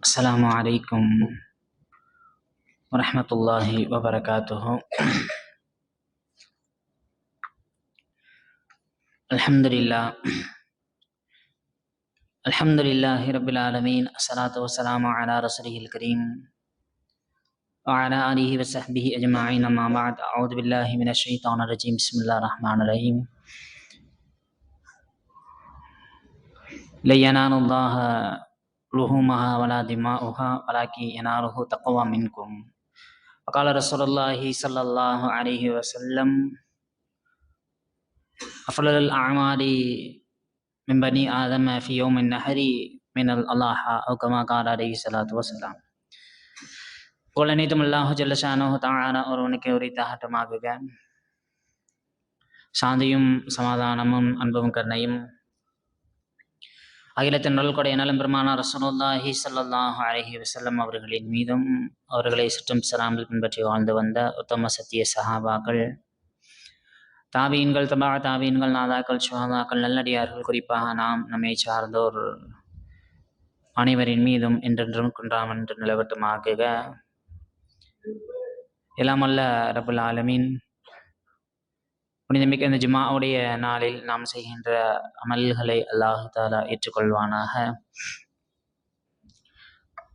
السلام عليكم ورحمة الله وبركاته. الحمد لله. الحمد لله رب العالمين. الصلاة والسلام على رسوله الكريم وعلى آله وصحبه أجمعين. أما بعد أعوذ بالله من الشيطان الرجيم. بسم الله الرحمن الرحيم. لن ينال الله لحومها ولا دماؤها ولكن يناله تقوى منكم وقال رسول الله صلى الله عليه وسلم أفضل الأعمال من بني آدم في يوم النحر من الأضحى أو كما قال عليه الصلاة والسلام புகழனைத்தும் அல்லாஹு ஜல்லஷானோ தான ஒருவனுக்கு உரித்தாகட்டமாகுக சாந்தியும் சமாதானமும் அன்பும் கருணையும் அகிலத்தின் நல்கொடை நலம் பெருமானா ரசனுல்லாஹி ஸல்லல்லாஹு அலஹி வசல்லம் அவர்களின் மீதும் அவர்களை சுற்றும் சராமல் பின்பற்றி வாழ்ந்து வந்த உத்தம சத்திய சஹாபாக்கள் தாபீன்கள் தபா தாபீன்கள் நாதாக்கள் சுகாதாக்கள் நல்லடியார்கள் குறிப்பாக நாம் நம்மை சார்ந்தோர் அனைவரின் மீதும் என்றென்றும் குன்றாம் என்று நிலவட்டுமாக்குக. எல்லாம் அல்ல ரபுல் ஆலமீன். புனிதமிக்க இந்த ஜுமாவுடைய நாளில் நாம் செய்கின்ற அமல்களை அல்லாஹு தாலா ஏற்றுக்கொள்வானாக.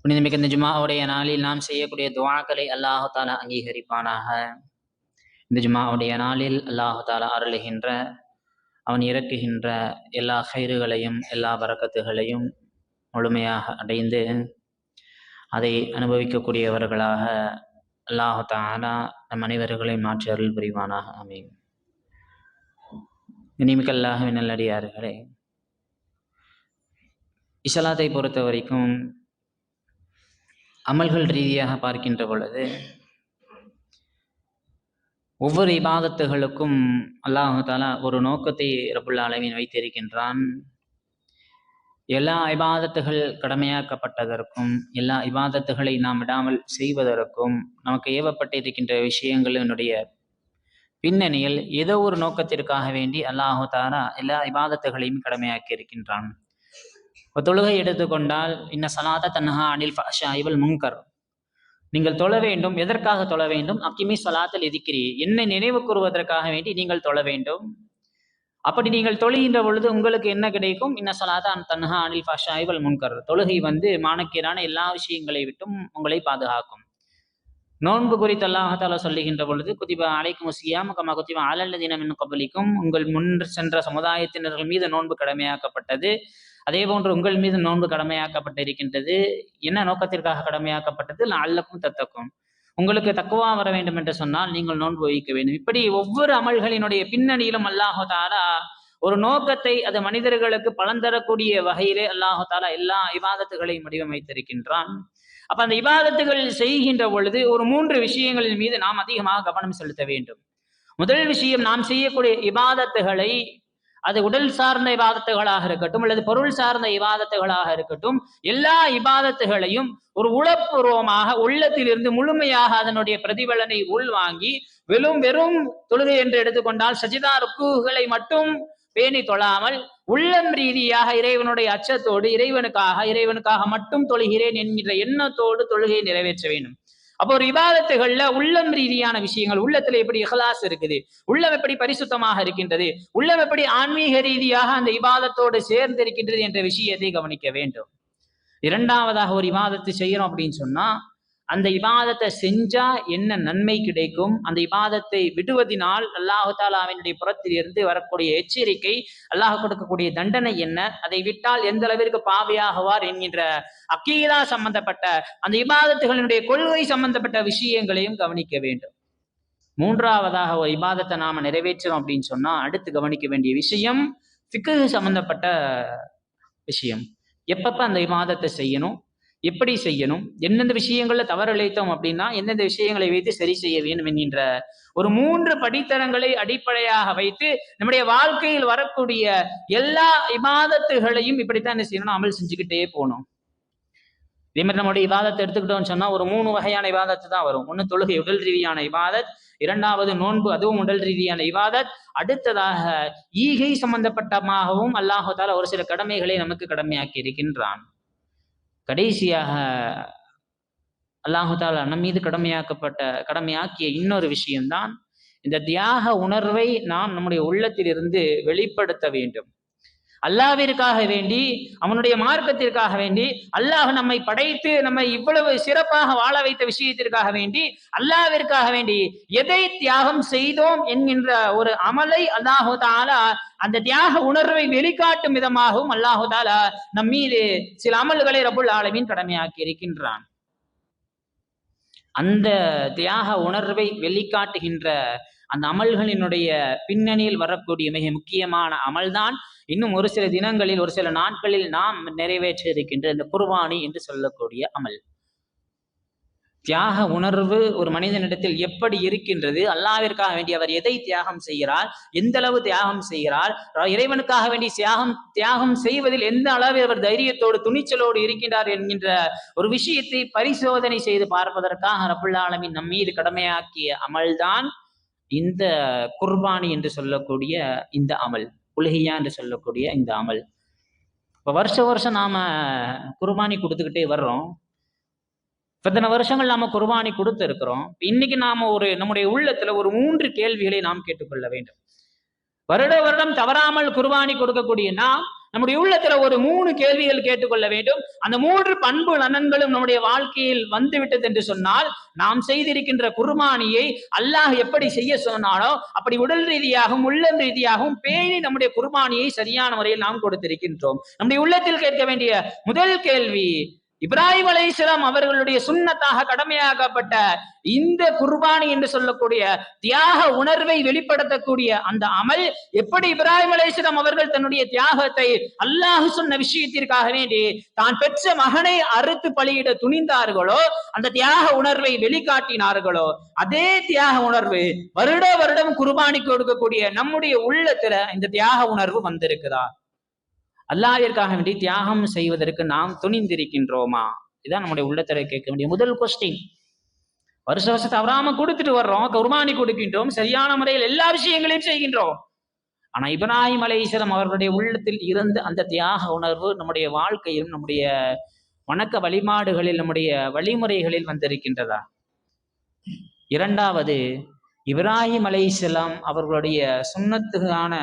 புனிதமிக்க இந்த ஜுமாவுடைய நாளில் நாம் செய்யக்கூடிய துவாக்களை அல்லாஹு தாலா அங்கீகரிப்பானாக. இந்த ஜுமாவுடைய நாளில் அல்லாஹு தாலா அருளுகின்ற அவன் இறக்குகின்ற எல்லா கயிறுகளையும் எல்லா பறக்கத்துகளையும் முழுமையாக அடைந்து அதை அனுபவிக்கக்கூடியவர்களாக அல்லாஹு தாலா நம் அனைவர்களை மாற்றி அருள் புரிவானாக. அமையும் இனிமிக்கல்லாக நல்லடியார்களே. இசலாத்தை பொறுத்த வரைக்கும் அமல்கள் ரீதியாக பார்க்கின்ற பொழுது ஒவ்வொரு இபாதத்துகளுக்கும் அல்லாஹாலா ஒரு நோக்கத்தை ரபுல் அளவின் வைத்திருக்கின்றான். எல்லா இபாதத்துகள் கடமையாக்கப்பட்டதற்கும் எல்லா இபாதத்துகளை நாம் விடாமல் செய்வதற்கும் நமக்கு ஏவப்பட்டிருக்கின்ற விஷயங்களினுடைய பின்னணியில் ஏதோ ஒரு நோக்கத்திற்காக வேண்டி அல்லாஹு தாரா எல்லா இபாதத்துகளையும் கடமையாக்கி இருக்கின்றான். இப்போ தொழுகை எடுத்துக்கொண்டால் இன்ன சலாத தன்னஹா அனில் ஃபஷா இவள் முங்கர் நீங்கள் தொழ வேண்டும். எதற்காக தொழ வேண்டும்? அக்கிமி சலாத்தில் எதிக்கிறீ. என்னை நினைவு கூறுவதற்காக வேண்டி நீங்கள் தொழ வேண்டும். அப்படி நீங்கள் தொழுகின்ற பொழுது உங்களுக்கு என்ன கிடைக்கும்? இன்ன சலாத தன்ஹா அனில் ஃபஷா இவள் முன்கர். தொழுகை வந்து மாணக்கியரான எல்லா விஷயங்களை விட்டும் உங்களை பாதுகாக்கும். நோன்பு குறித்து அல்லாஹால சொல்லுகின்ற பொழுது குதிபா அலைக்கும் சியாம கமா குதிபா அலல்லதீனம் என்னும் கபலிக்கும் உங்கள் முன் சென்ற சமுதாயத்தினர்கள் மீது நோன்பு கடமையாக்கப்பட்டது. அதே போன்று உங்கள் மீது நோன்பு கடமையாக்கப்பட்டு இருக்கின்றது என்ன நோக்கத்திற்காக கடமையாக்கப்பட்டது? அல்லக்கும் தத்தக்கும். உங்களுக்கு தக்குவா வர வேண்டும் என்று சொன்னால் நீங்கள் நோன்பு வைக்க வேண்டும். இப்படி ஒவ்வொரு அமல்களினுடைய பின்னணியிலும் அல்லாஹாலா ஒரு நோக்கத்தை அது மனிதர்களுக்கு பலன் தரக்கூடிய வகையிலே அல்லாஹாலா எல்லா விவாதத்துகளையும் வடிவமைத்திருக்கின்றான். அப்ப அந்த இபாதத்துகள் செய்கின்ற பொழுது ஒரு மூன்று விஷயங்களின் மீது நாம் அதிகமாக கவனம் செலுத்த வேண்டும். முதல் விஷயம் நாம் செய்யக்கூடிய இபாதத்துகளை அது உடல் சார்ந்த இபாதத்துகளாக இருக்கட்டும் அல்லது பொருள் சார்ந்த இபாதத்துகளாக இருக்கட்டும் எல்லா இபாதத்துகளையும் ஒரு உளப்பூர்வமாக உள்ளத்திலிருந்து முழுமையாக அதனுடைய பிரதிபலனை உள்வாங்கி வெறும் வெறும் தொழுகை என்று எடுத்துக்கொண்டால் சஜிதா ருக்குகளை மட்டும் பேணி தொழாமல் உள்ளம் ரீதியாக இறைவனுடைய அச்சத்தோடு இறைவனுக்காக இறைவனுக்காக மட்டும் தொழுகிறேன் என்கிற எண்ணத்தோடு தொழுகையை நிறைவேற்ற வேண்டும். அப்போ ஒரு விவாதத்துகள்ல உள்ளம் ரீதியான விஷயங்கள் உள்ளத்துல எப்படி இஹலாஸ் இருக்குது உள்ளம் எப்படி பரிசுத்தமாக இருக்கின்றது உள்ளம் எப்படி ஆன்மீக ரீதியாக அந்த விவாதத்தோடு சேர்ந்து இருக்கின்றது என்ற விஷயத்தை கவனிக்க வேண்டும். இரண்டாவதாக ஒரு விவாதத்தை செய்யறோம் அப்படின்னு சொன்னா அந்த இபாதத்தை செஞ்சா என்ன நன்மை கிடைக்கும்? அந்த இபாதத்தை விடுவதனால் அல்லாஹு தாலாவினுடைய புறத்தில் இருந்து வரக்கூடிய எச்சரிக்கை அல்லாஹ் கொடுக்கக்கூடிய தண்டனை என்ன? அதை விட்டால் எந்த அளவிற்கு பாவையாகுவார் என்கின்ற அக்கீதா சம்பந்தப்பட்ட அந்த இபாதத்துகளினுடைய கொள்கை சம்பந்தப்பட்ட விஷயங்களையும் கவனிக்க வேண்டும். மூன்றாவதாக ஒரு இபாதத்தை நாம நிறைவேற்றோம் அப்படின்னு சொன்னா அடுத்து கவனிக்க வேண்டிய விஷயம் சிக்கு சம்பந்தப்பட்ட விஷயம். எப்பப்ப அந்த இபாதத்தை செய்யணும்? எப்படி செய்யணும்? எந்தெந்த விஷயங்கள்ல தவறிழைத்தோம் அப்படின்னா எந்தெந்த விஷயங்களை வைத்து சரி செய்ய வேண்டும் என்கின்ற ஒரு மூன்று படித்தரங்களை அடிப்படையாக வைத்து நம்முடைய வாழ்க்கையில் வரக்கூடிய எல்லா இபாதத்துகளையும் இப்படித்தான் என்ன செய்யணும் அமல் செஞ்சுக்கிட்டே போகணும். இதே மாதிரி நம்முடைய விவாதத்தை எடுத்துக்கிட்டோம்னு சொன்னா ஒரு மூணு வகையான இபாதத்து தான் வரும். ஒன்னு தொழுகை உடல் ரீதியான இவாதத் இரண்டாவது நோன்பு அதுவும் உடல் ரீதியான விவாதத் அடுத்ததாக ஈகை சம்பந்தப்பட்டமாகவும் அல்லாஹால ஒரு சில கடமைகளை நமக்கு கடமையாக்கி இருக்கின்றான். கடைசியாக அல்லாஹு தாலா நம் மீது கடமையாக்கப்பட்ட கடமையாக்கிய இன்னொரு விஷயம்தான் இந்த தியாக உணர்வை நாம் நம்முடைய உள்ளத்திலிருந்து வெளிப்படுத்த வேண்டும். அல்லாவிற்காக வேண்டி அவனுடைய மார்க்கத்திற்காக வேண்டி அல்லாஹ் நம்மை படைத்து நம்மை இவ்வளவு சிறப்பாக வாழ வைத்த விஷயத்திற்காக வேண்டி அல்லாவிற்காக வேண்டி எதை தியாகம் செய்தோம் என்கின்ற ஒரு அமலை அல்லாஹு தாலா அந்த தியாக உணர்வை வெளிக்காட்டும் விதமாகவும் அல்லாஹு தாலா நம் மீது சில அமல்களை ரபுல் ஆலமின் கடமையாக்கி இருக்கின்றான். அந்த தியாக உணர்வை வெளிக்காட்டுகின்ற அந்த அமல்களினுடைய பின்னணியில் வரக்கூடிய மிக முக்கியமான அமல்தான் இன்னும் ஒரு சில தினங்களில் ஒரு சில நாட்களில் நாம் நிறைவேற்ற இருக்கின்ற இந்த குர்பானி என்று சொல்லக்கூடிய அமல். தியாக உணர்வு ஒரு மனிதனிடத்தில் எப்படி இருக்கின்றது? அல்லாவிற்காக வேண்டி அவர் எதை தியாகம் செய்கிறார்? எந்த அளவு தியாகம் செய்கிறார்? இறைவனுக்காக வேண்டி தியாகம் தியாகம் செய்வதில் எந்த அளவில் அவர் தைரியத்தோடு துணிச்சலோடு இருக்கின்றார் என்கின்ற ஒரு விஷயத்தை பரிசோதனை செய்து பார்ப்பதற்காக ரபுல்லாலமின் நம்மீது கடமையாக்கிய அமல்தான் இந்த குர்பானி என்று சொல்லக்கூடிய இந்த அமல் உலகியா என்று சொல்லக்கூடிய இந்த அமல். இப்போ வருஷ வருஷம் நாம குர்பானி கொடுத்துக்கிட்டே வர்றோம். இத்தனை வருஷங்கள் நாம குர்பானி கொடுத்து இருக்கிறோம். இன்னைக்கு நாம ஒரு நம்முடைய உள்ளத்துல ஒரு மூன்று கேள்விகளை நாம் கேட்டுக்கொள்ள வேண்டும். வருட வருடம் தவறாமல் குர்பானி கொடுக்கக்கூடிய நாம் நம்முடைய உள்ளத்துல ஒரு மூணு கேள்விகள் கேட்டுக்கொள்ள வேண்டும். அந்த மூன்று பண்பு நலன்களும் நம்முடைய வாழ்க்கையில் வந்துவிட்டது என்று சொன்னால் நாம் செய்திருக்கின்ற குர்பானியை அல்லாஹ் எப்படி செய்ய சொன்னாலோ அப்படி உடல் ரீதியாகவும் உள்ளம் ரீதியாகவும் பேணி நம்முடைய குர்பானியை சரியான முறையில் நாம் கொடுத்திருக்கின்றோம். நம்முடைய உள்ளத்தில் கேட்க வேண்டிய முதல் கேள்வி இப்ராஹிம் அலைசலாம் அவர்களுடைய சுண்ணத்தாக கடமையாக்கப்பட்ட இந்த குர்பானி என்று சொல்லக்கூடிய தியாக உணர்வை வெளிப்படுத்தக்கூடிய அந்த அமல் எப்படி இப்ராஹிம் அலைசலாம் அவர்கள் தன்னுடைய தியாகத்தை அல்லாஹ் சொன்ன விஷயத்திற்காக வேண்டி தான் பெற்ற மகனை அறுத்து பலியிட துணிந்தார்களோ அந்த தியாக உணர்வை வெளிக்காட்டினார்களோ அதே தியாக உணர்வு வருட வருடம் குர்பானி கொடுக்கக்கூடிய நம்முடைய உள்ளத்துல இந்த தியாக உணர்வு வந்திருக்குதா? அல்லாவிற்காக வேண்டி தியாகம் செய்வதற்கு நாம் துணிந்திருக்கின்றோமா? இதான் நம்முடைய உள்ளத்தரை கேட்க வேண்டிய முதல் கொஸ்டின் வருஷ வருஷம் தவறாம கொடுத்துட்டு வர்றோம் குர்பானி கொடுக்கின்றோம் சரியான முறையில் எல்லா விஷயங்களையும் செய்கின்றோம். ஆனா இப்ராஹிம் அலைசலம் அவர்களுடைய உள்ளத்தில் இருந்து அந்த தியாக உணர்வு நம்முடைய வாழ்க்கையிலும் நம்முடைய வணக்க வழிபாடுகளில் நம்முடைய வழிமுறைகளில் வந்திருக்கின்றதா? இரண்டாவது இப்ராஹிம் அலைசலாம் அவர்களுடைய சுண்ணத்துக்கான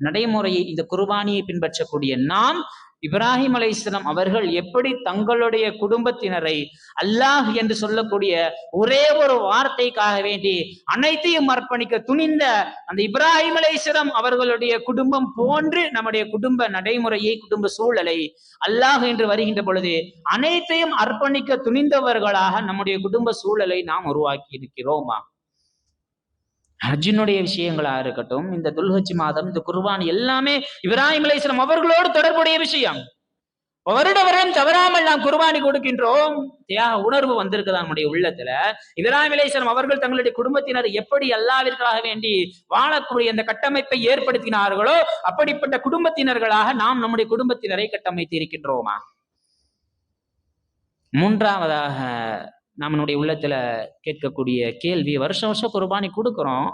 நடைமுறையை இந்த குர்பானியை பின்பற்றக்கூடிய நாம் இப்ராஹிம் அலைஸ்லாம் அவர்கள் எப்படி தங்களுடைய குடும்பத்தினரை அல்லாஹ் என்று சொல்லக்கூடிய ஒரே ஒரு வார்த்தைக்காக வேண்டி அனைத்தையும் அர்ப்பணிக்க துணிந்த அந்த இப்ராஹிம் அலைஸ்லாம் அவர்களுடைய குடும்பம் போன்று நம்முடைய குடும்ப நடைமுறையை குடும்ப சூழலை அல்லாஹ் என்று வருகின்ற பொழுது அனைத்தையும் அர்ப்பணிக்க துணிந்தவர்களாக நம்முடைய குடும்ப சூழலை நாம் உருவாக்கி இருக்கிறோமா ஹஜ்ஜினுடைய விஷயங்களா இருக்கட்டும் இந்த துல்ஹஜ் மாதம் இந்த குர்பான் எல்லாமே இப்ராஹிம் அலைஸ்லாம் அவர்களோடு தொடர்புடைய விஷயம். வருட வருடம் தவறாமல் நாம் குர்பானி கொடுக்கின்றோம். தியாக உணர்வு வந்திருக்குதா நம்முடைய உள்ளத்துல? இப்ராஹிம் அலைஸ்லாம் அவர்கள் தங்களுடைய குடும்பத்தினர் எப்படி அல்லாவிற்காக வேண்டி வாழக்கூடிய அந்த கட்டமைப்பை ஏற்படுத்தினார்களோ அப்படிப்பட்ட குடும்பத்தினர்களாக நாம் நம்முடைய குடும்பத்தினரை கட்டமைத்து இருக்கின்றோமா? மூன்றாவதாக நம்மளுடைய உள்ளத்துல கேட்கக்கூடிய கேள்வி வருஷம் வருஷம் குர்பானி கொடுக்குறோம்.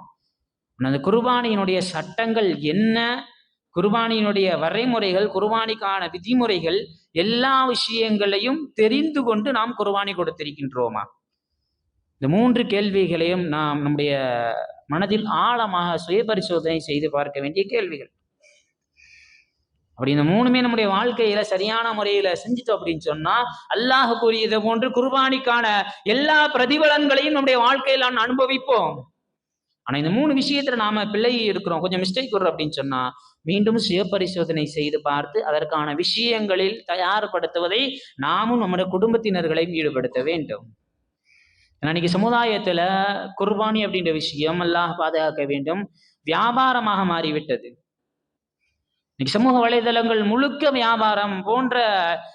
அந்த குர்பானியினுடைய சட்டங்கள் என்ன? குர்பானியினுடைய வரைமுறைகள் குர்பானிக்கான விதிமுறைகள் எல்லா விஷயங்களையும் தெரிந்து கொண்டு நாம் குர்பானி கொடுத்திருக்கின்றோமா? இந்த மூன்று கேள்விகளையும் நாம் நம்முடைய மனதில் ஆழமாக சுய பரிசோதனை செய்து பார்க்க வேண்டிய கேள்விகள். அப்படி இந்த மூணுமே நம்முடைய வாழ்க்கையில சரியான முறையில செஞ்சுட்டோம் அப்படின்னு சொன்னா அல்லாஹ் கூறியதை போன்று குர்பானிக்கான எல்லா பிரதிபலன்களையும் நம்முடைய வாழ்க்கையில நான் அனுபவிப்போம். ஆனா இந்த மூணு விஷயத்துல நாம பிள்ளை இருக்கிறோம். கொஞ்சம் மிஸ்டேக் வரும் அப்படின்னு சொன்னா மீண்டும் சுயபரிசோதனை செய்து பார்த்து அதற்கான விஷயங்களில் தயார்படுத்துவதை நாமும் நம்முடைய குடும்பத்தினர்களையும் ஈடுபடுத்த வேண்டும். இன்னைக்கு சமுதாயத்துல குர்பானி அப்படின்ற விஷயம் அல்லாஹ் பாதுகாக்க வேண்டும். வியாபாரமாக மாறிவிட்டது. இன்னைக்கு சமூக வலைதளங்கள் முழுக்க வியாபாரம் போன்ற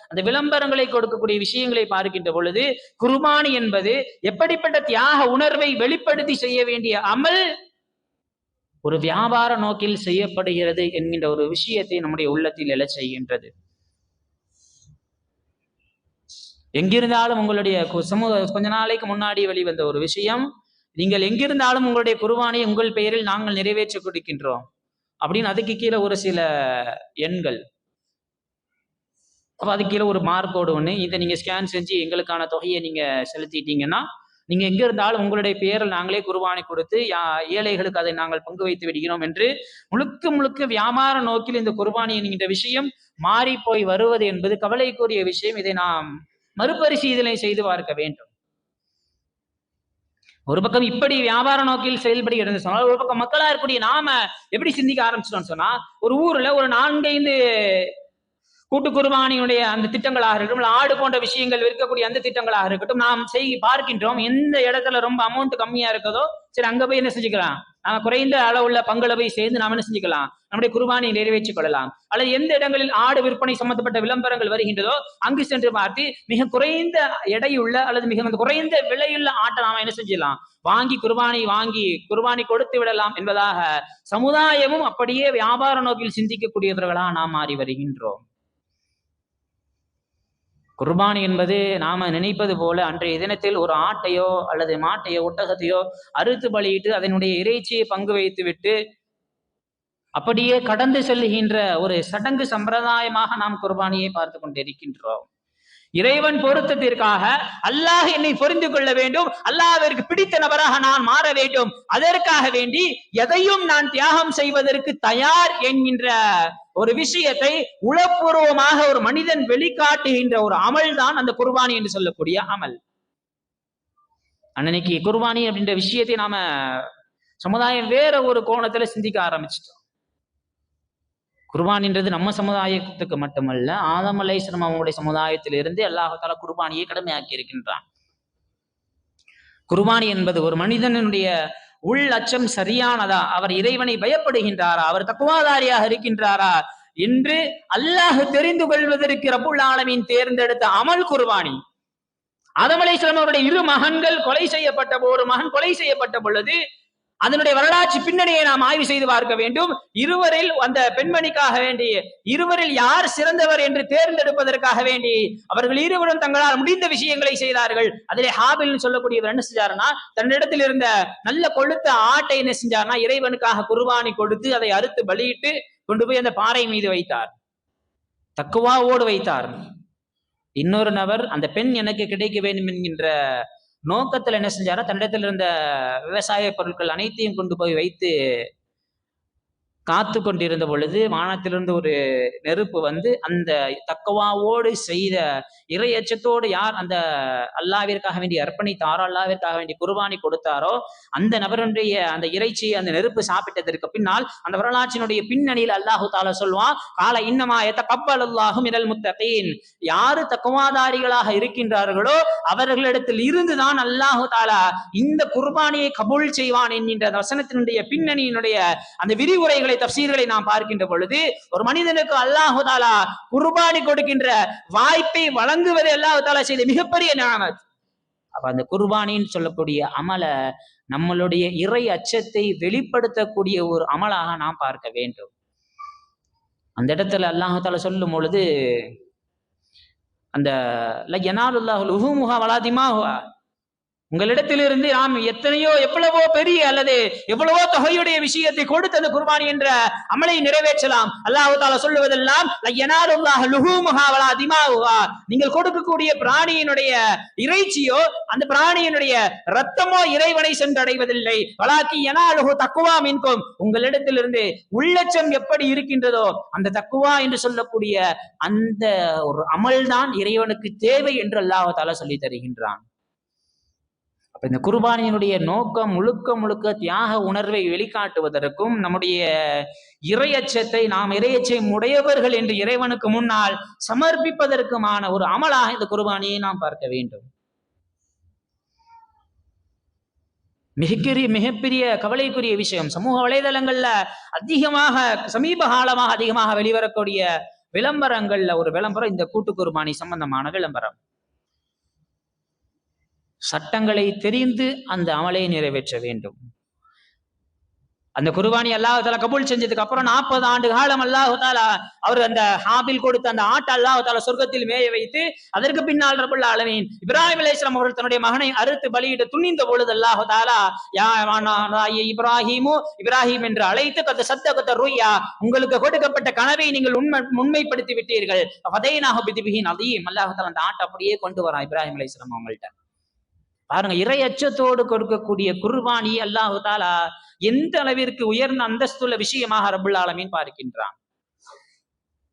அந்த விளம்பரங்களை கொடுக்கக்கூடிய விஷயங்களை பார்க்கின்ற பொழுது குர்பானி என்பது எப்படிப்பட்ட தியாக உணர்வை வெளிப்படுத்தி செய்ய வேண்டிய அமல் ஒரு வியாபார நோக்கில் செய்யப்படுகிறது என்கின்ற ஒரு விஷயத்தை நம்முடைய உள்ளத்தில் எழ செய்கின்றது. எங்கிருந்தாலும் உங்களுடைய சமூக கொஞ்ச நாளைக்கு முன்னாடி வெளிவந்த ஒரு விஷயம். நீங்கள் எங்கிருந்தாலும் உங்களுடைய குருவானை உங்கள் பெயரில் நாங்கள் நிறைவேற்ற கொடுக்கின்றோம். அப்படின்னு அதுக்கு கீழே ஒரு சில எண்கள். அப்போ அதுக்கு கீழே ஒரு மார்க் கோடு ஒன்று இதை நீங்கள் ஸ்கேன் செஞ்சு எங்களுக்கான தொகையை நீங்கள் செலுத்திட்டீங்கன்னா நீங்கள் எங்கே இருந்தாலும் உங்களுடைய பெயரில் நாங்களே குர்பானை கொடுத்து ஏழைகளுக்கு அதை நாங்கள் பங்கு வைத்து விடுகிறோம் என்று முழுக்க முழுக்க வியாபார நோக்கில் இந்த குர்பானி என்கின்ற விஷயம் மாறி போய் வருவது என்பது கவலைக்குரிய விஷயம். இதை நாம் மறுபரிசீலனை செய்து பார்க்க வேண்டும். ஒரு பக்கம் இப்படி வியாபார நோக்கில் செயல்படுகிறது சொன்னால் ஒரு பக்கம் மக்களா இருக்கக்கூடிய நாம எப்படி சிந்திக்க ஆரம்பிச்சிட்டோம்னு சொன்னா ஒரு ஊர்ல ஒரு நான்கைந்து கூட்டு குர்பானியுடைய அந்த திட்டங்களாக இருக்கட்டும் ஆடு போன்ற விஷயங்கள் விற்கக்கூடிய அந்த திட்டங்களாக இருக்கட்டும் நாம் செய் பார்க்கின்றோம் எந்த இடத்துல ரொம்ப அமௌண்ட் கம்மியா இருக்கதோ சரி அங்க போய் என்ன செஞ்சுக்கலாம்? நாம குறைந்த அளவுள்ள பங்களவை சேர்ந்து நாம் என்ன செஞ்சுக்கலாம்? நம்முடைய குர்பானியை நிறைவேற்றிக் கொள்ளலாம். அல்லது எந்த இடங்களில் ஆடு விற்பனை சம்பந்தப்பட்ட விளம்பரங்கள் வருகின்றதோ அங்கு சென்று பார்த்து மிக குறைந்த எடையுள்ள அல்லது மிக குறைந்த விலையுள்ள ஆட்டை நாம என்ன செஞ்சிடலாம்? வாங்கி குர்பானை வாங்கி குர்பானி கொடுத்து விடலாம் என்பதாக சமுதாயமும் அப்படியே வியாபார நோக்கில் சிந்திக்கக்கூடியவர்களாக நாம் மாறி வருகின்றோம். குர்பானி என்பது நாம நினைப்பது போல அன்றைய தினத்தில் ஒரு ஆட்டையோ அல்லது மாட்டையோ ஒட்டகத்தையோ அறுத்து பலியிட்டு அதனுடைய இறைச்சியை பங்கு வைத்து விட்டு அப்படியே கடந்து செல்லுகின்ற ஒரு சடங்கு சம்பிரதாயமாக நாம் குர்பானியை பார்த்து கொண்டிருக்கின்றோம். இறைவன் பொருத்தத்திற்காக அல்லாஹ் என்னை புரிந்து கொள்ள வேண்டும். அல்லாஹிற்கு பிடித்த நபராக நான் மாற வேண்டும். அதற்காக வேண்டி எதையும் நான் தியாகம் செய்வதற்கு தயார் என்கின்ற ஒரு விஷயத்தை உளப்பூர்வமாக ஒரு மனிதன் வெளிக்காட்டுகின்ற ஒரு அமல் தான் அந்த குர்பானி என்று சொல்லக்கூடிய அமல். அன்னைக்கு குர்பானி அப்படின்ற விஷயத்தை நாம சமுதாயம் வேற ஒரு கோணத்துல சிந்திக்க ஆரம்பிச்சிட்டோம். குர்பானின்றது நம்ம சமுதாயத்துக்கு மட்டுமல்ல ஆதம் அலைஸ்லம் அவங்களுடைய சமுதாயத்திலிருந்து அல்லாஹால குர்பானியை கடமையாக்கி இருக்கின்றான். குர்பானி என்பது ஒரு மனிதனுடைய உள் அச்சம் சரியானதா? அவர் இறைவனை பயப்படுகின்றாரா? அவர் தக்குவாதாரியாக இருக்கின்றாரா? என்று அல்லாஹ் தெரிந்து கொள்வதற்கு ரபுல் ஆலமின் தேர்ந்தெடுத்த அமல் குர்பானி. ஆதம் அவருடைய இரு மகன்கள் கொலை செய்யப்பட்ட ஒரு மகன் கொலை செய்யப்பட்ட பொழுது அதனுடைய வரலாற்று பின்னணியை நாம் ஆய்வு செய்து பார்க்க வேண்டும். இருவரில் அந்த பெண்மணிக்காக வேண்டி இருவரில் யார் சிறந்தவர் என்று தேர்ந்தெடுப்பதற்காக வேண்டி அவர்கள் இருவரும் தங்களால் முடிந்த விஷயங்களை செய்தார்கள். அதிலே ஹாபில் சொல்லக்கூடியவர் என்ன செஞ்சாருன்னா தன்னிடத்தில் இருந்த நல்ல கொழுத்த ஆட்டை என்ன செஞ்சார்னா இறைவனுக்காக குர்பானி கொடுத்து அதை அறுத்து பலியிட்டு கொண்டு போய் அந்த பாறை மீது வைத்தார். தக்குவா ஓடு வைத்தார். இன்னொரு நபர் அந்த பெண் எனக்கு கிடைக்க வேண்டும் என்கின்ற நோக்கத்துல என்ன செஞ்சாரா தன்னிடத்தில் இருந்த விவசாய பொருட்கள் அனைத்தையும் கொண்டு போய் வைத்து காத்து கொண்டிருந்த பொழுது வானத்திலிருந்து ஒரு நெருப்பு வந்து அந்த தக்கவாவோடு செய்த இறை எச்சத்தோடு யார் அந்த அல்லாவிற்காக வேண்டி அர்ப்பணித்தாரோ அல்லாவிற்காக வேண்டி குர்பானி கொடுத்தாரோ அந்த நபருடைய அந்த இறைச்சியை அந்த நெருப்பு சாப்பிட்டதற்கு பின்னால் அந்த வரலாற்றினுடைய பின்னணியில் அல்லாஹு தாலா சொல்வான் கால இன்னமா எத்த கப்பல் அல்லாஹும் இடல் முத்தகீன். யாரு தக்குவாதாரிகளாக இருக்கின்றார்களோ அவர்களிடத்தில் இருந்துதான் அல்லாஹு தாலா இந்த குர்பானியை கபூல் செய்வான் என்கின்ற வசனத்தினுடைய பின்னணியினுடைய அந்த விரிவுரைகளை தப்சீர்களை நாம் பார்க்கின்ற பொழுது ஒரு மனிதனுக்கு அல்லாஹு தாலா குர்பானி கொடுக்கின்ற வாய்ப்பை வழங்குவதை அல்லாஹு தாலா செய்த மிகப்பெரிய ஞானத் அப்ப அந்த குர்பானின்னு சொல்லக்கூடிய அமல நம்மளுடைய இறை அச்சத்தை வெளிப்படுத்தக்கூடிய ஒரு அமலாக நாம் பார்க்க வேண்டும். அந்த இடத்துல அல்லாஹால சொல்லும் பொழுது அந்த யனாலுல்லாஹுல் உஹுமுஹா வலாதிமாஹுவா உங்களிடத்திலிருந்து நாம் எத்தனையோ எவ்வளவோ பெரிய அல்லது எவ்வளவோ தொகையுடைய விஷயத்தை கொடுத்து அந்த குர்பானி என்ற அமலை நிறைவேற்றலாம். அல்லாஹு தாலா சொல்லுவதெல்லாம் நீங்கள் கொடுக்கக்கூடிய பிராணியினுடைய இறைச்சியோ அந்த பிராணியினுடைய ரத்தமோ இறைவனை சென்றடைவதில்லை. வலாக்கி எனாலுகு தக்குவா மின்கும். உங்களிடத்திலிருந்து உள்ளச்சம் எப்படி இருக்கின்றதோ அந்த தக்குவா என்று சொல்லக்கூடிய அந்த ஒரு அமல்தான் இறைவனுக்கு தேவை என்று அல்லாஹு தாலா சொல்லி தருகின்றான். இந்த குர்பானியினுடைய நோக்கம் முழுக்க முழுக்க தியாக உணர்வை வெளிக்காட்டுவதற்கும் நம்முடைய இறையச்சத்தை நாம் இறையச்சம் உடையவர்கள் என்று இறைவனுக்கு முன்னால் சமர்ப்பிப்பதற்குமான ஒரு அமலாக இந்த குர்பானியை நாம் பார்க்க வேண்டும். மிகப்பெரிய மிகப்பெரிய கவலைக்குரிய விஷயம் சமூக வலைதளங்கள்ல அதிகமாக சமீப காலமாக அதிகமாக வெளிவரக்கூடிய விளம்பரங்கள்ல ஒரு விளம்பரம் இந்த கூட்டு குர்பானி சம்பந்தமான விளம்பரம். சட்டங்களை தெரிந்து அந்த அமலை நிறைவேற்ற வேண்டும். அந்த குருபானி அல்லாஹ் தாலா கபூல் செஞ்சதுக்கு அப்புறம் நாற்பது ஆண்டு காலம் அல்லாஹு தாலா அவர் அந்த ஹாபில் கொடுத்த அந்த ஆட்டை அல்லாஹு தாலா சொர்க்கத்தில் மேய வைத்து அதற்கு பின்னால் ரபுல்ல ஆலமீன் இப்ராஹிம் அலைஹிஸ்ஸலாம் அவர்கள் தன்னுடைய மகனை அறுத்து பலியிட துணிந்த பொழுது அல்லாஹு தாலா யா இப்ராஹிமு இப்ராஹிம் என்று அழைத்து கத்த சத்த கத்த ருய்யா உங்களுக்கு கொடுக்கப்பட்ட கனவை நீங்கள் உண்மை உண்மைப்படுத்தி விட்டீர்கள். ஃபதைனாஹு பிதிபிஹின் அதையும் அல்லாஹு தாலா அந்த ஆட்டை அப்படியே கொண்டு வரான் இப்ராஹிம் அலைஹிஸ்ஸலாம் அவங்கள்ட்ட. பாருங்க இறை அச்சத்தோடு கொடுக்கக்கூடிய குர்பானி அல்லாஹு தாலா எந்த அளவிற்கு உயர்ந்த அந்தஸ்துள்ள விஷயமாக ரபுல் ஆலமின் பார்க்கின்றான்.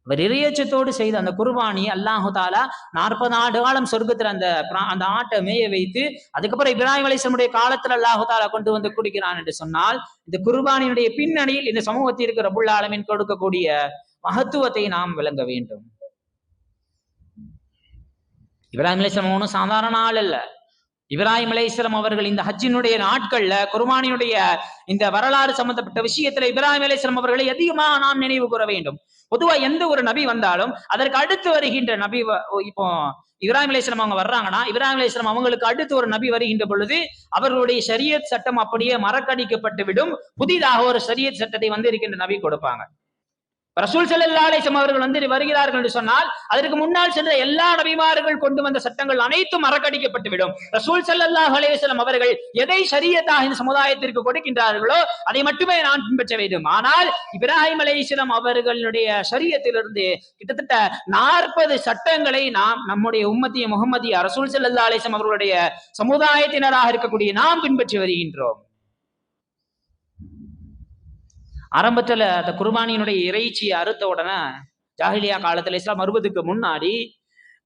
அவர் இறையச்சத்தோடு செய்த அந்த குர்பானி அல்லாஹு தாலா நாற்பது ஆண்டு காலம் சொர்க்கத்துல அந்த அந்த ஆட்டை மேய வைத்து அதுக்கப்புறம் இப்ராஹிம் அலிஸ்லமுடைய காலத்துல அல்லாஹு தாலா கொண்டு வந்து குடிக்கிறான் என்று சொன்னால் இந்த குர்பானியினுடைய பின்னணியில் இந்த சமூகத்திற்கு ரபுல் ஆலமீன் கொடுக்கக்கூடிய மகத்துவத்தை நாம் விளங்க வேண்டும். இப்ராஹிம் அலிஸ்லாம் ஒன்றும் சாதாரண ஆள் அல்ல. இப்ராஹிம் அலைஹிஸ்ஸலாம் அவர்கள் இந்த ஹஜ்ஜினுடைய நாட்கள்ல குர்பானியுடைய இந்த வரலாறு சம்பந்தப்பட்ட விஷயத்துல இப்ராஹிம் அலைஹிஸ்ஸலாம் அவர்களை அதிகமாக நாம் நினைவு கூற வேண்டும். பொதுவா எந்த ஒரு நபி வந்தாலும் அதற்கு அடுத்து வருகின்ற நபி இப்போ இப்ராஹிம் அலைஹிஸ்ஸலாம் அவங்க வர்றாங்கன்னா இப்ராஹிம் அலைஹிஸ்ஸலாம் அவங்களுக்கு அடுத்து ஒரு நபி வருகின்ற பொழுது அவர்களுடைய சரியத் சட்டம் அப்படியே மறக்கடிக்கப்பட்டு விடும் புதிதாக ஒரு சரியத் சட்டத்தை வந்து இருக்கின்ற நபி கொடுப்பாங்க. ரசூல் ஸல்லல்லாஹு அலைஹி அவர்கள் வந்து வருகிறார்கள் என்று சொன்னால் அதற்கு முன்னால் சென்ற எல்லா நபிமார்கள் கொண்டு வந்த சட்டங்கள் அனைத்தும் மறக்கடிக்கப்பட்டுவிடும். ரசூல் செல்லல்லா அலைஹி அவர்கள் எதை சரியத்தாக இந்த சமுதாயத்திற்கு கொடுக்கின்றார்களோ அதை மட்டுமே நான் பின்பற்ற வேண்டும். ஆனால் இப்ராஹிம் அலைஹிஸ்ஸலாம் அவர்களுடைய சரியத்திலிருந்து கிட்டத்தட்ட நாற்பது சட்டங்களை நாம் நம்முடைய உம்மத்திய முகமதிய ரசூல் செல்லல்லா அலைஹி அவர்களுடைய சமுதாயத்தினராக இருக்கக்கூடிய நாம் பின்பற்றி வருகின்றோம். ஆரம்பத்துல அந்த குர்பானியினுடைய இறைச்சியை அறுத்த உடனே ஜாகிலியா காலத்துல இஸ்லாம் வருவதுக்கு முன்னாடி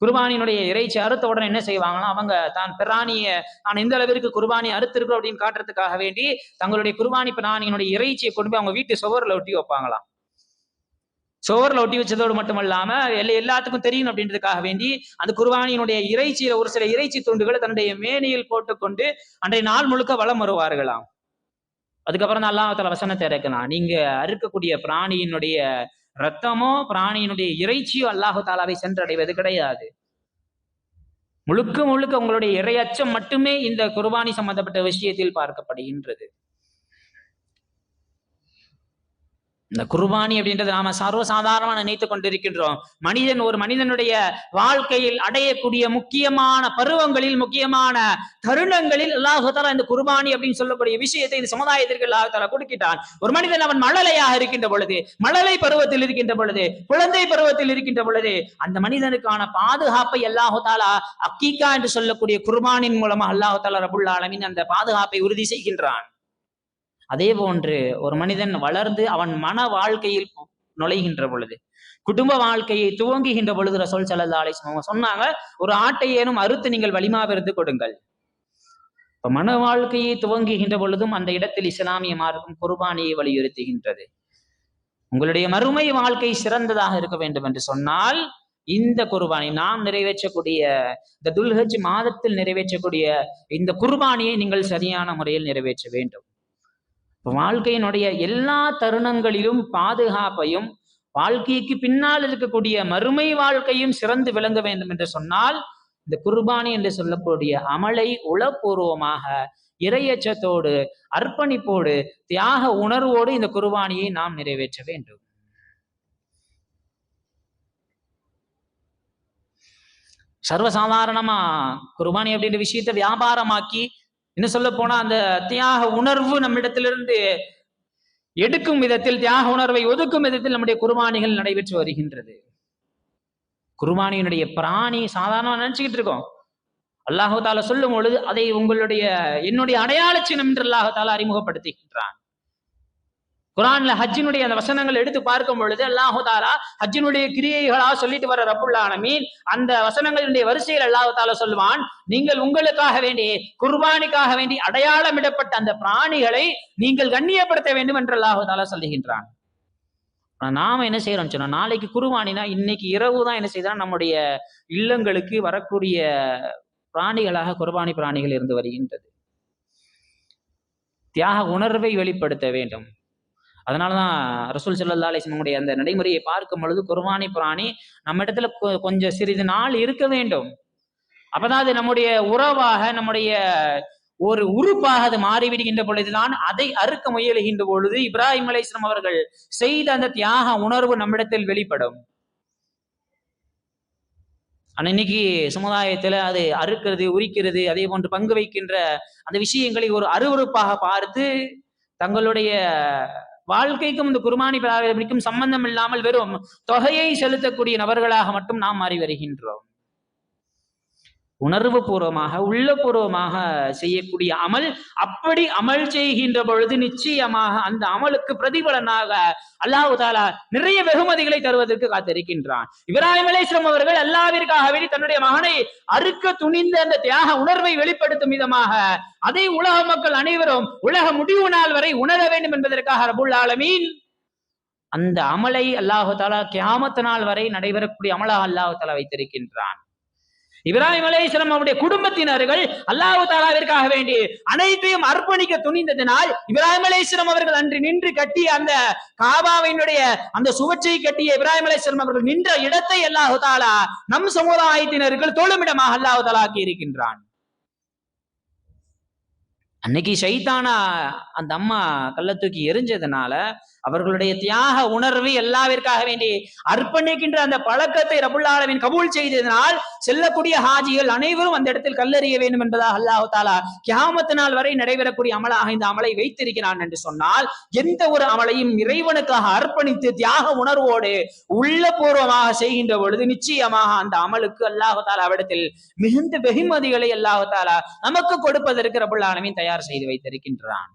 குர்பானியினுடைய இறைச்சி அறுத்த உடனே என்ன செய்வாங்கன்னா அவங்க தான் பிராணிய நான் எந்த அளவிற்கு குர்பானி அறுத்திருக்கோம் அப்படின்னு காட்டுறதுக்காக வேண்டி தங்களுடைய குர்பானி பிராணியினுடைய இறைச்சியை கொண்டு போய் அவங்க வீட்டு சுவர்ல ஒட்டி வைப்பாங்களாம். சுவர்ல ஒட்டி வச்சதோடு மட்டுமல்லாம எல்லா எல்லாத்துக்கும் தெரியும் அப்படின்றதுக்காக வேண்டி அந்த குர்பானியினுடைய இறைச்சியில ஒரு சில இறைச்சி துண்டுகளை தன்னுடைய மேனியில் போட்டுக்கொண்டு அன்றைய நாள் முழுக்க வலம் வருவார்களாம். அதுக்கப்புறம் தான் அல்லாஹ் வசனத்தை இறக்கலாம் நீங்க அறுக்கக்கூடிய பிராணியினுடைய ரத்தமோ பிராணியினுடைய இறைச்சியோ அல்லாஹு தாலாவை சென்றடைவது கிடையாது. முழுக்க முழுக்க உங்களுடைய இறையச்சம் மட்டுமே இந்த குர்பானி சம்பந்தப்பட்ட விஷயத்தில் பார்க்கப்படுகின்றது. இந்த குர்பானி அப்படின்றது நாம சர்வசாதாரணமா நினைத்து கொண்டிருக்கின்றோம். மனிதன் ஒரு மனிதனுடைய வாழ்க்கையில் அடையக்கூடிய முக்கியமான பருவங்களில் முக்கியமான தருணங்களில் அல்லாஹால இந்த குர்பானி அப்படின்னு சொல்லக்கூடிய விஷயத்தை இந்த சமுதாயத்திற்கு அல்லாஹு கொடுக்கிட்டான். ஒரு மனிதன் அவன் மழலையாக இருக்கின்ற பொழுது மழலை பருவத்தில் இருக்கின்ற பொழுது குழந்தை பருவத்தில் இருக்கின்ற பொழுது அந்த மனிதனுக்கான பாதுகாப்பை அல்லாஹாலா அக்கீகா என்று சொல்லக்கூடிய குர்பானின் மூலமா அல்லாஹு தாலா அந்த பாதுகாப்பை உறுதி செய்கின்றான். அதே போன்று ஒரு மனிதன் வளர்ந்து அவன் மன வாழ்க்கையில் நுழைகின்ற பொழுது குடும்ப வாழ்க்கையை துவங்குகின்ற பொழுது ரசோல் சல்லா அலிஸ்லாம் சொன்னாங்க ஒரு ஆட்டை ஏனும் அறுத்து நீங்கள் வலிமாவிருந்து கொடுங்கள். இப்ப மன வாழ்க்கையை துவங்குகின்ற பொழுதும் அந்த இடத்தில் இஸ்லாமிய மார்க்கம் குர்பானியை வலியுறுத்துகின்றது. உங்களுடைய மறுமை வாழ்க்கை சிறந்ததாக இருக்க வேண்டும் என்று சொன்னால் இந்த குர்பானி நாம் நிறைவேற்றக்கூடிய இந்த துல்ஹஜ் மாதத்தில் நிறைவேற்றக்கூடிய இந்த குர்பானியை நீங்கள் சரியான முறையில் நிறைவேற்ற வேண்டும். வாழ்க்கையினுடைய எல்லா தருணங்களிலும் பாதுகாப்பையும் வாழ்க்கைக்கு பின்னால் இருக்கக்கூடிய மறுமை வாழ்க்கையும் சிறந்து விளங்க வேண்டும் என்று சொன்னால் இந்த குர்பானி என்று சொல்லக்கூடிய அமலை உளப்பூர்வமாக இரையச்சத்தோடு அர்ப்பணிப்போடு தியாக உணர்வோடு இந்த குர்பானியை நாம் நிறைவேற்ற வேண்டும். சர்வசாதாரணமா குர்பானி அப்படின்ற விஷயத்தை வியாபாரமாக்கி இன்னும் சொல்ல போனா அந்த தியாக உணர்வு நம்மிடத்திலிருந்து எடுக்கும் விதத்தில் தியாக உணர்வை ஒதுக்கும் விதத்தில் நம்முடைய குர்பானிகள் நடைபெற்று வருகின்றது. குர்பானியினுடைய பிராணி சாதாரணமா நினைச்சுக்கிட்டு இருக்கோம். அல்லாஹு தாலா சொல்லும் பொழுது அதை உங்களுடைய என்னுடைய அடையாள சின்னம் என்று அல்லாஹு தாலா அறிமுகப்படுத்துகின்றான். குரான்ல ஹஜ்ஜினுடைய அந்த வசனங்கள் எடுத்து பார்க்கும் பொழுது அல்லாஹு தாலா ஹஜ்ஜினுடைய கிரியைகளா சொல்லிட்டு வர ரப்புல்லான மீன் அந்த வசனங்களுடைய வரிசையில் அல்லாஹு தாலா சொல்லுவான் நீங்கள் உங்களுக்காக வேண்டி குர்பானிக்காக வேண்டி அடையாளமிடப்பட்ட அந்த பிராணிகளை நீங்கள் கண்ணியப்படுத்த வேண்டும் என்று அல்லாஹு தாலா சொல்லுகின்றான். நாம என்ன செய்யறோம் சொன்னா நாளைக்கு குருவானினா இன்னைக்கு இரவு தான் என்ன செய்யறோம் நம்முடைய இல்லங்களுக்கு வரக்கூடிய பிராணிகளாக குர்பானி பிராணிகள் இருந்து வருகின்றது. தியாக உணர்வை வெளிப்படுத்த வேண்டும். அதனாலதான் ரசூல் செல்லல்லா அலிஸ்லமுடைய அந்த நடைமுறையை பார்க்கும் பொழுது குர்பானி பிராணி நம்ம இடத்துல கொ- கொஞ்சம் சிறிது நாள் இருக்க வேண்டும். அப்பதான் அது நம்முடைய உறவாக நம்முடைய ஒரு உறுப்பாக அது மாறிவிடுகின்ற பொழுதுதான் அதை அறுக்க முயலுகின்ற பொழுது இப்ராஹிம் அலிஸ்லாம் அவர்கள் செய்த அந்த தியாக உணர்வு நம்மிடத்தில் வெளிப்படும். ஆனா இன்னைக்கு சமுதாயத்துல அது அறுக்கிறது உரிக்கிறது அதே போன்று பங்கு வைக்கின்ற அந்த விஷயங்களை ஒரு அருவறுப்பாக பார்த்து தங்களுடைய வாழ்க்கைக்கும் இந்த குர்பானி பிரார்த்தனைக்கும் சம்பந்தம் இல்லாமல் வெறும் தொகையை செலுத்தக்கூடிய நபர்களாக மட்டும் நாம் மாறி வருகின்றோம். உணர்வு பூர்வமாக உள்ளபூர்வமாக செய்யக்கூடிய அமல் அப்படி அமல் செய்கின்ற பொழுது நிச்சயமாக அந்த அமலுக்கு பிரதிபலனாக அல்லாஹு தாலா நிறைய வெகுமதிகளை தருவதற்கு காத்திருக்கின்றான். இப்ராஹிம் அலைஸ்லம் அவர்கள் அல்லாவிற்காக வேண்டி தன்னுடைய மகனை அறுக்க துணிந்த அந்த தியாக உணர்வை வெளிப்படுத்தும் விதமாக அதை உலக மக்கள் அனைவரும் உலக முடிவு நாள் வரை உணர வேண்டும் என்பதற்காக ரபுல் ஆலமீன் அந்த அமலை அல்லாஹு தாலா கியாமத்து நாள் வரை நடைபெறக்கூடிய அமலாக அல்லாஹு தாலா வைத்திருக்கின்றான். இப்ராஹிம் அலைஹிஸ்ஸலாம் அவருடைய குடும்பத்தினர்கள் அல்லாஹு தாலாவிற்காக வேண்டி அனைத்தையும் அர்ப்பணிக்க துணிந்ததினால் இப்ராஹிம் அலைஹிஸ்ஸலாம் அவர்கள் அன்று நின்று கட்டிய அந்த காபாவினுடைய அந்த சுவற்றை கட்டிய இப்ராஹிம் அலைஹிஸ்ஸலாம் அவர்கள் நின்ற இடத்தை அல்லாஹு தாலா நம் சமுதாயத்தினர்கள் தொழுமிடமாக அல்லாஹு தாலா ஆக்கி இருக்கின்றான் அன்னைக்கு சைத்தானா அந்த அம்மா கள்ள தூக்கி எரிஞ்சதுனால அவர்களுடைய தியாக உணர்வு எல்லாவிற்காக வேண்டி அர்ப்பணிக்கின்ற அந்த பழக்கத்தை ரபுல்லாலவின் கபூல் செய்ததனால் செல்லக்கூடிய ஹாஜிகள் அனைவரும் அந்த இடத்தில் கல்லறிய வேண்டும் என்பதாக அல்லாஹு தாலா கியாமத்து நாள் வரை நடைபெறக்கூடிய அமலாக இந்த அமலை வைத்திருக்கிறான் என்று சொன்னால் எந்த ஒரு அமலையும் இறைவனுக்காக அர்ப்பணித்து தியாக உணர்வோடு உள்ளபூர்வமாக செய்கின்ற பொழுது நிச்சயமாக அந்த அமலுக்கு அல்லாஹு தாலா இடத்தில் மிகுந்த வெகுமதிகளை அல்லாஹு தாலா நமக்கு கொடுப்பதற்கு ரபுல்லாலமின் தயார் செய்து வைத்திருக்கின்றான்.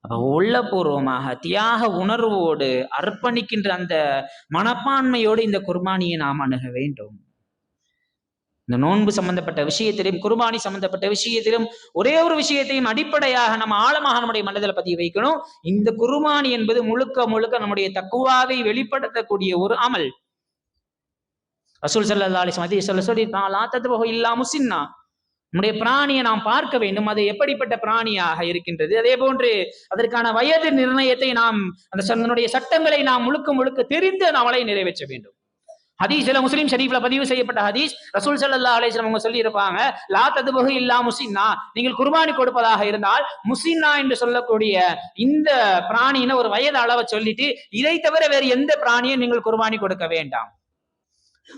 அப்ப உள்ளபூர்வமாக தியாக உணர்வோடு அர்ப்பணிக்கின்ற அந்த மனப்பான்மையோடு இந்த குர்பானியை நாம் அணுக வேண்டும். இந்த நோன்பு சம்பந்தப்பட்ட விஷயத்திலும் குர்பானி சம்பந்தப்பட்ட விஷயத்திலும் ஒரே ஒரு விஷயத்தையும் அடிப்படையாக நம்ம ஆழமாக நம்முடைய மனதில் பதிய வைக்கணும். இந்த குர்பானி என்பது முழுக்க முழுக்க நம்முடைய தக்குவாவை வெளிப்படுத்தக்கூடிய ஒரு அமல். ரசூல் சல்லா அலிஸ்லாம் சொல்ல சொல்லி லாத்தத்து இல்லாம சின்னா நம்முடைய பிராணியை நாம் பார்க்க வேண்டும். அது எப்படிப்பட்ட பிராணியாக இருக்கின்றது? அதே போன்று அதற்கான வயது நிர்ணயத்தை நாம் அந்த சந்தனுடைய சட்டங்களை நாம் முழுக்க முழுக்க தெரிந்து அந்த நிறைவேற்ற வேண்டும். ஹதீஸ்ல முஸ்லீம் ஷரீஃப்ல பதிவு செய்யப்பட்ட ஹதீஸ் ரசூல் சல்லா அலிஸ்லாம் அவங்க சொல்லி இருப்பாங்க லா ததுபகு இல்லா முசின்னா நீங்கள் குர்பானி கொடுப்பதாக இருந்தால் முசின்னா என்று சொல்லக்கூடிய இந்த பிராணின ஒரு வயது அளவை சொல்லிட்டு இதை தவிர வேறு எந்த பிராணியும் நீங்கள் குர்பானி கொடுக்க வேண்டாம்.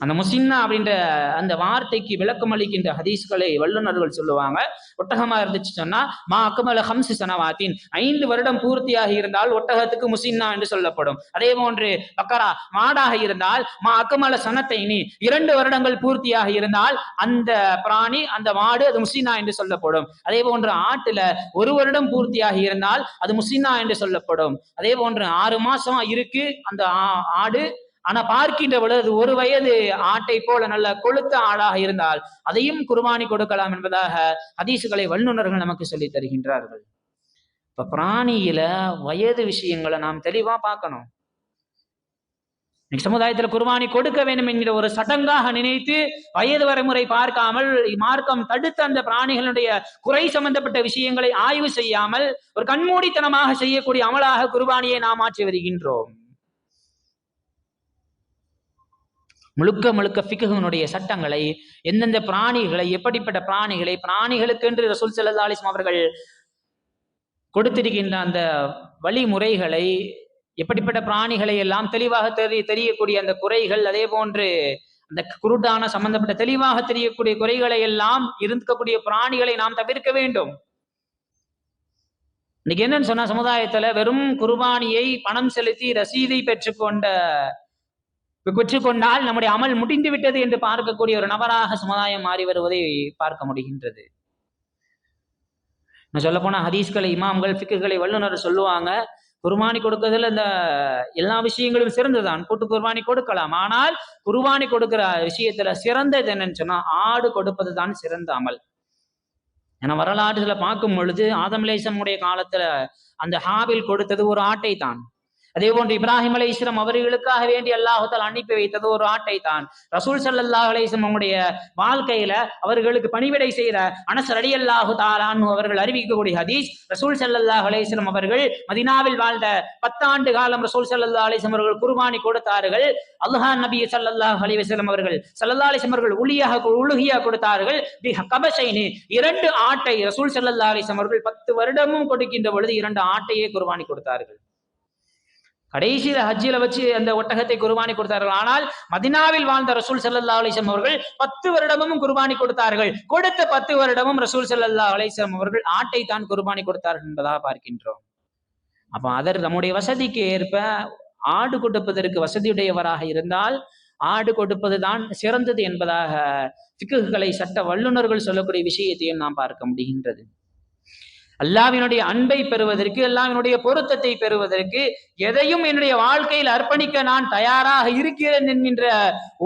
அந்த முசின்னா அப்படின்ற அந்த வார்த்தைக்கு விளக்கம் அளிக்கின்ற ஹதீஸ்களை வல்லுநர்கள் சொல்லுவாங்க. ஒட்டகமா இருந்துச்சு சொன்னா மா அக்கமல ஹம்சு சனவாத்தின். ஐந்து வருடம் பூர்த்தியாக இருந்தால் ஒட்டகத்துக்கு முசின்னா என்று சொல்லப்படும். அதே போன்று பக்கரா மாடாக இருந்தால் மா அக்கமல சனத்தைனி இரண்டு வருடங்கள் பூர்த்தியாக இருந்தால் அந்த பிராணி அந்த மாடு அது முசின்னா என்று சொல்லப்படும். அதே போன்று ஆட்டுல ஒரு வருடம் பூர்த்தியாக இருந்தால் அது முசின்னா என்று சொல்லப்படும். அதே போன்று ஆறு மாசம் இருக்கு அந்த ஆடு ஆனா பார்க்கின்ற பொழுது ஒரு வயது ஆட்டை போல நல்ல கொளுத்த ஆடாக இருந்தால் அதையும் குர்பானி கொடுக்கலாம் என்பதாக ஹதீசுகளை வல்லுநர்கள் நமக்கு சொல்லி தருகின்றார்கள். இப்ப பிராணியில வயது விஷயங்களை நாம் தெளிவா பார்க்கணும். சமுதாயத்துல குர்பானி கொடுக்க வேண்டும் என்கிற ஒரு சடங்காக நினைத்து வயது வரைமுறை பார்க்காமல் மார்க்கம் தடுத்த அந்த பிராணிகளுடைய குறை சம்பந்தப்பட்ட விஷயங்களை ஆய்வு செய்யாமல் ஒரு கண்மூடித்தனமாக செய்யக்கூடிய அமலாக குர்பானியை நாம் மாற்றி வருகின்றோம். முழுக்க முழுக்க ஃபிகுனுடைய சட்டங்களை எந்தெந்த பிராணிகளை எப்படிப்பட்ட பிராணிகளை பிராணிகளுக்கு என்று ரசூல் சல்லா அலிஸ்லாம் அவர்கள் கொடுத்திருக்கின்ற அந்த வழிமுறைகளை எப்படிப்பட்ட பிராணிகளை எல்லாம் தெளிவாக தெரிய தெரியக்கூடிய அந்த குறைகள் அதே போன்று அந்த குருடான சம்பந்தப்பட்ட தெளிவாக தெரியக்கூடிய குறைகளை எல்லாம் இருக்கக்கூடிய பிராணிகளை நாம் தவிர்க்க வேண்டும். இன்னைக்கு என்னன்னு சொன்னா சமுதாயத்துல வெறும் குர்பானியை பணம் செலுத்தி ரசீதை பெற்றுக்கொண்ட பெற்றுக்கொண்டால் நம்முடைய அமல் முடிந்து விட்டது என்று பார்க்கக்கூடிய ஒரு நபராக சமுதாயம் மாறி வருவதை பார்க்க முடிகின்றது. நான் சொல்ல போனா ஹதீஸ்களை இமாம்கள் ஃபிக்குகளை வல்லுநர் சொல்லுவாங்க குர்பானி கொடுக்கறதுல இந்த எல்லா விஷயங்களும் சிறந்துதான் கூட்டு குர்பானி கொடுக்கலாம். ஆனால் குர்பானி கொடுக்கிற விஷயத்துல சிறந்தது என்னன்னு சொன்னா ஆடு கொடுப்பது தான் சிறந்த அமல். ஏன்னா வரலாற்றுல பார்க்கும் பொழுது ஆதமலேசனுடைய காலத்துல அந்த ஹாவில் கொடுத்தது ஒரு ஆட்டை தான் அதே போன்று இப்ராஹிம் அலை இஸ்லாம் அவர்களுக்காக வேண்டி அல்லாஹால் அனுப்பி வைத்தது ஒரு ஆட்டை தான் ரசூல் சல்லாஹ் அலிஸ்லாம் அவங்களுடைய வாழ்க்கையில அவர்களுக்கு பணிவிடை செய்த அனசர் அடி அல்லாஹு தாலான் அவர்கள் அறிவிக்கக்கூடிய ஹதீஸ் ரசூல் சல்லாஹ் அலிஸ்லாம் அவர்கள் மதினாவில் வாழ்ந்த பத்தாண்டு காலம் ரசூல் சல்லா அலிஸ்லம் அவர்கள் குர்பானி கொடுத்தார்கள். அல்ஹான் நபி சல்லாஹ் அலிவசலம் அவர்கள் சல்லா அலிஸ்லம் அவர்கள் உளியாக உழுகியா கொடுத்தார்கள். கபசைனி இரண்டு ஆட்டை ரசூல் சல்லா அலிஸ்லம் அவர்கள் பத்து வருடமும் கொடுக்கின்ற பொழுது இரண்டு ஆட்டையே குர்பானி கொடுத்தார்கள். கடைசியில் ஹஜ்ஜில வச்சு அந்த ஒட்டகத்தை குர்பானி கொடுத்தார்கள். ஆனால் மதினாவில் வாழ்ந்த ரசூல் சல்லா அலிசம் அவர்கள் பத்து வருடமும் குர்பானி கொடுத்தார்கள். கொடுத்த பத்து வருடமும் ரசூல் சல்லா அலிசம் அவர்கள் ஆட்டை தான் குர்பானி கொடுத்தார்கள் என்பதாக பார்க்கின்றோம். அப்போ அதர் நம்முடைய வசதிக்கு ஏற்ப ஆடு கொடுப்பதற்கு வசதியுடையவராக இருந்தால் ஆடு கொடுப்பது தான் சிறந்தது என்பதாக சிக்குகளை சட்ட வல்லுநர்கள் சொல்லக்கூடிய விஷயத்தையும் நாம் பார்க்க முடிகின்றது. அல்லாவினுடைய அன்பை பெறுவதற்கு அல்லாவினுடைய பொருத்தத்தை பெறுவதற்கு எதையும் என்னுடைய வாழ்க்கையில் அர்ப்பணிக்க நான் தயாராக இருக்கிறேன் என்கின்ற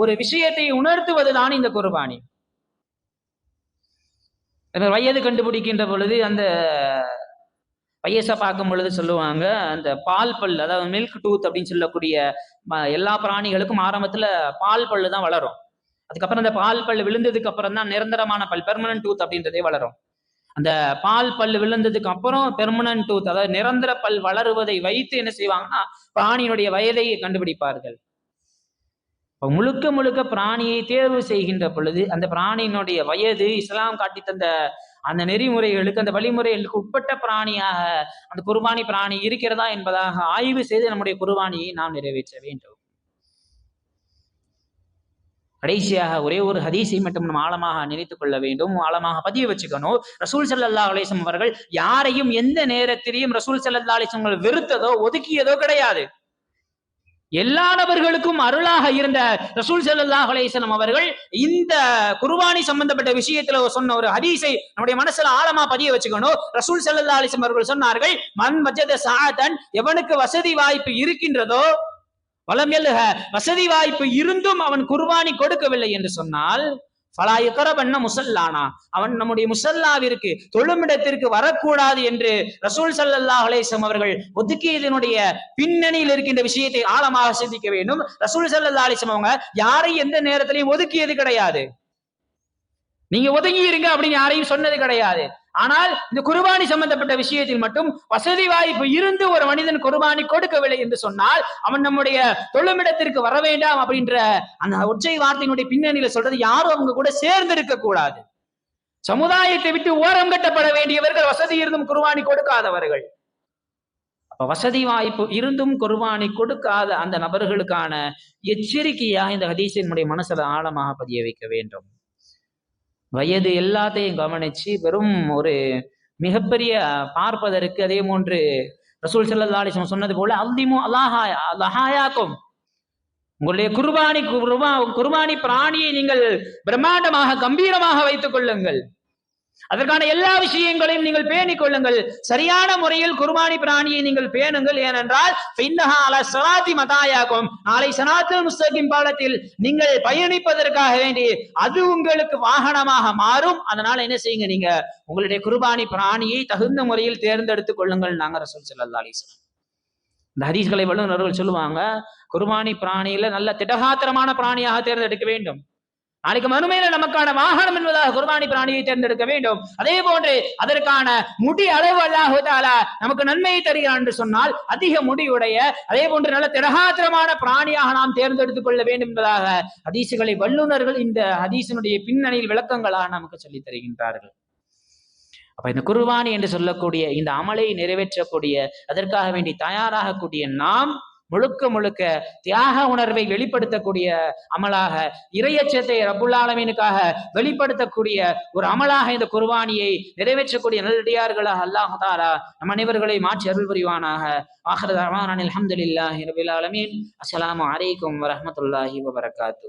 ஒரு விஷயத்தை உணர்த்துவதுதான் இந்த குர்பானி. வயது கண்டுபிடிக்கின்ற பொழுது அந்த வயசை பார்க்கும் பொழுது சொல்லுவாங்க அந்த பால் பல் அதாவது மில்க் டூத் அப்படின்னு சொல்லக்கூடிய எல்லா பிராணிகளுக்கும் ஆரம்பத்துல பால் பல்லு தான் வளரும். அதுக்கப்புறம் அந்த பால் பல் விழுந்ததுக்கு அப்புறம் தான் நிரந்தரமான பல் பெர்மனன்ட் டூத் அப்படின்றதே வளரும். அந்த பால் பல் விழுந்ததுக்கு அப்புறம் பெர்மனன்ட் டூத் அதாவது நிரந்தர பல் வளருவதை வைத்து என்ன செய்வாங்கன்னா பிராணியினுடைய வயதை கண்டுபிடிப்பார்கள். முழுக்க முழுக்க பிராணியை தேர்வு செய்கின்ற பொழுது அந்த பிராணியினுடைய வயது இஸ்லாம் காட்டி தந்த அந்த நெறிமுறைகளுக்கு அந்த வழிமுறைகளுக்கு உட்பட்ட பிராணியாக அந்த குர்பானி பிராணி இருக்கிறதா என்பதாக ஆய்வு செய்து நம்முடைய குர்பானியை நாம் நிறைவேற்ற வேண்டும். கடைசியாக ஒரே ஒரு ஹதீஸை மட்டும் நம்ம ஆழமாக நினைத்துக் கொள்ள வேண்டும் ஆழமாக பதிய வச்சுக்கணும். ரசூல் சல்லா அலிசம் அவர்கள் யாரையும் எந்த நேரத்திலையும் ரசூல் சல்லா அலிசம் வெறுத்ததோ ஒதுக்கியதோ கிடையாது. எல்லா நபர்களுக்கும் அருளாக இருந்த ரசூல் சல்லாஹ் அலேசனம் அவர்கள் இந்த குர்பானி சம்பந்தப்பட்ட விஷயத்துல சொன்ன ஒரு ஹதீஸை நம்முடைய மனசுல ஆழமா பதிய வச்சுக்கணும். ரசூல் சல்லா அலிசம் அவர்கள் சொன்னார்கள் மண் மஜத சாதன் எவனுக்கு வசதி வாய்ப்பு இருக்கின்றதோ வளம் எழுக வசதி வாய்ப்பு இருந்தும் அவன் குர்பானி கொடுக்கவில்லை என்று சொன்னால் பலாயுக்கரபண்ண முசல்லானா? அவன் நம்முடைய முசல்லாவிற்கு தொழுமிடத்திற்கு வரக்கூடாது என்று ரசூல் சல்லா அலேசம் அவர்கள் ஒதுக்கியதனுடைய பின்னணியில் இருக்கின்ற விஷயத்தை ஆழமாக சிந்திக்க வேண்டும். ரசூல் சல்லா அலிசம் அவங்க யாரையும் எந்த நேரத்திலையும் ஒதுக்கியது கிடையாது. நீங்க ஒதுங்கி இருங்க அப்படின்னு யாரையும் சொன்னது கிடையாது. ஆனால் இந்த குர்பானி சம்பந்தப்பட்ட விஷயத்தில் மட்டும் வசதி வாய்ப்பு இருந்து ஒரு மனிதன் குர்பானி கொடுக்கவில்லை என்று சொன்னால் அவன் நம்முடைய தொழுமிடத்திற்கு வர வேண்டாம் அப்படின்ற அந்த ஒற்றை வார்த்தையினுடைய பின்னணியில சொல்றது யாரும் அவங்க கூட சேர்ந்து இருக்க கூடாது. சமுதாயத்தை விட்டு ஓரம் கட்டப்பட வேண்டியவர்கள் வசதி இருந்தும் குர்பானி கொடுக்காதவர்கள். அப்ப வசதி வாய்ப்பு இருந்தும் குர்பானி கொடுக்காத அந்த நபர்களுக்கான எச்சரிக்கையா இந்த ஹதீசினுடைய மனசுல ஆழமாக பதிய வைக்க வேண்டும். வயது எல்லாத்தையும் கவனிச்சு வெறும் ஒரு மிகப்பெரிய பார்ப்பதற்கு அதே போன்று ரசூல் சல்லா சொன்னது போல அல்லிமோ அல்லாஹாயா அல்லாஹாயாக்கும். உங்களுடைய குர்பானி குர்பா குர்பானி பிராணியை நீங்கள் பிரம்மாண்டமாக கம்பீரமாக வைத்துக் கொள்ளுங்கள். அதற்கான எல்லா விஷயங்களையும் நீங்கள் பேணிக் கொள்ளுங்கள். சரியான முறையில் குர்பானி பிராணியை நீங்கள் பேணுங்கள். ஏனென்றால் மதாயாகும் நாளை சனாத்தல் முஸ்தகிம் பாலத்தில் நீங்கள் பயணிப்பதற்காக வேண்டி அது உங்களுக்கு வாகனமாக மாறும். அதனால என்ன செய்யுங்க நீங்க? உங்களுடைய குர்பானி பிராணியை தகுந்த முறையில் தேர்ந்தெடுத்துக் கொள்ளுங்கள். நாங்க ரசூல் சல்லா அலிஸ்லாம் இந்த ஹதீஸ்களை வல்லுநர்கள் சொல்லுவாங்க குர்பானி பிராணியில நல்ல திடகாத்திரமான பிராணியாக தேர்ந்தெடுக்க வேண்டும். நாளைக்கு மறுமையில நமக்கான வாகனம் என்பதாக குர்பானி பிராணியை தேர்ந்தெடுக்க வேண்டும். அதே போன்று அதற்கான முடி அளவு அல்லாஹால நமக்கு நன்மையை தருகிறான் என்று சொன்னால் அதிக முடியுடைய அதே போன்று நல்ல திரகாத்திரமான பிராணியாக நாம் தேர்ந்தெடுத்துக் கொள்ள வேண்டும் என்பதாக ஹதீசுகளை வல்லுநர்கள் இந்த ஹதீசனுடைய பின்னணியில் விளக்கங்களாக நமக்கு சொல்லித் தருகின்றார்கள். அப்ப இந்த குர்பானி என்று சொல்லக்கூடிய இந்த அமலை நிறைவேற்றக்கூடிய அதற்காக வேண்டி தயாராகக்கூடிய நாம் முழுக்க முழுக்க தியாக உணர்வை வெளிப்படுத்தக்கூடிய அமலாக இறையச்சத்தை ரபுல்லாலமீனுக்காக வெளிப்படுத்தக்கூடிய ஒரு அமலாக இந்த குர்பானியை நிறைவேற்றக்கூடிய நல்லடியார்களாக அல்லாஹாரா நம் அனைவர்களை மாற்றி அருள் புரிவானாக. ஆஹரதான அலமதுல்லாஹி ரபுல்லாலமீன் அஸ்லாம் வலைக்கம் வரமத்துல்லாஹி வபரகாத்து